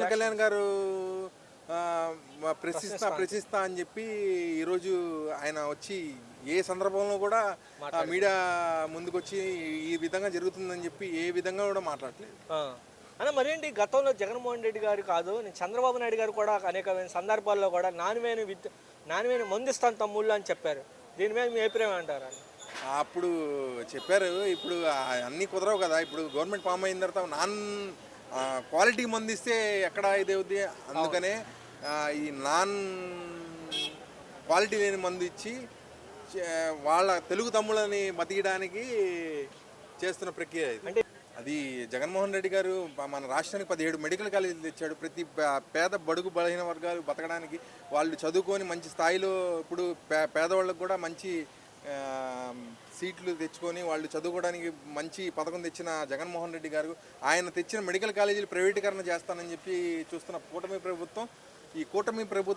పవన్ కళ్యాణ్ గారు ప్రశ్నిస్తా ప్రశ్నిస్తా అని చెప్పి ఈరోజు ఆయన వచ్చి ఏ సందర్భంలో కూడా ఆ, మీడియా ముందుకొచ్చి ఈ విధంగా జరుగుతుందని చెప్పి ఏ విధంగా కూడా మాట్లాడలేదు. అన్న మరేంటి? గతంలో జగన్మోహన్ రెడ్డి గారు కాదు నేను చంద్రబాబు నాయుడు గారు కూడా అనేకమైన సందర్భాల్లో కూడా నాణ్యమైన విద్య నాణ్యమైన మందిస్తాను తమ్ముళ్ళు అని చెప్పారు. దీని మీద మీ అభిప్రాయం అంటారా అప్పుడు చెప్పారు ఇప్పుడు అన్నీ కుదరవు కదా. ఇప్పుడు గవర్నమెంట్ ఫామ్ అయిన తర్వాత నాన్ క్వాలిటీ మందు ఇస్తే ఎక్కడ ఇది అవుద్ది అందుకనే ఈ నాన్ క్వాలిటీ లేని మందు ఇచ్చి వాళ్ళ తెలుగు తమ్ముళ్ళని బతికడానికి చేస్తున్న ప్రక్రియ ఇది. అంటే అది జగన్మోహన్ రెడ్డి గారు మన రాష్ట్రానికి పదిహేడు మెడికల్ కాలేజీలు తెచ్చాడు. ప్రతి పేద బడుగు బలహీన వర్గాలు బతకడానికి వాళ్ళు చదువుకొని మంచి స్థాయిలో ఇప్పుడు పేదవాళ్ళకు కూడా మంచి సీట్లు తెచ్చుకొని వాళ్ళు చదువుకోవడానికి మంచి పథకం తెచ్చిన జగన్మోహన్ రెడ్డి గారు ఆయన తెచ్చిన మెడికల్ కాలేజీలు ప్రైవేటీకరణ చేస్తానని చెప్పి చూస్తున్న కూటమి ప్రభుత్వం ఈ కూటమి ప్రభుత్వం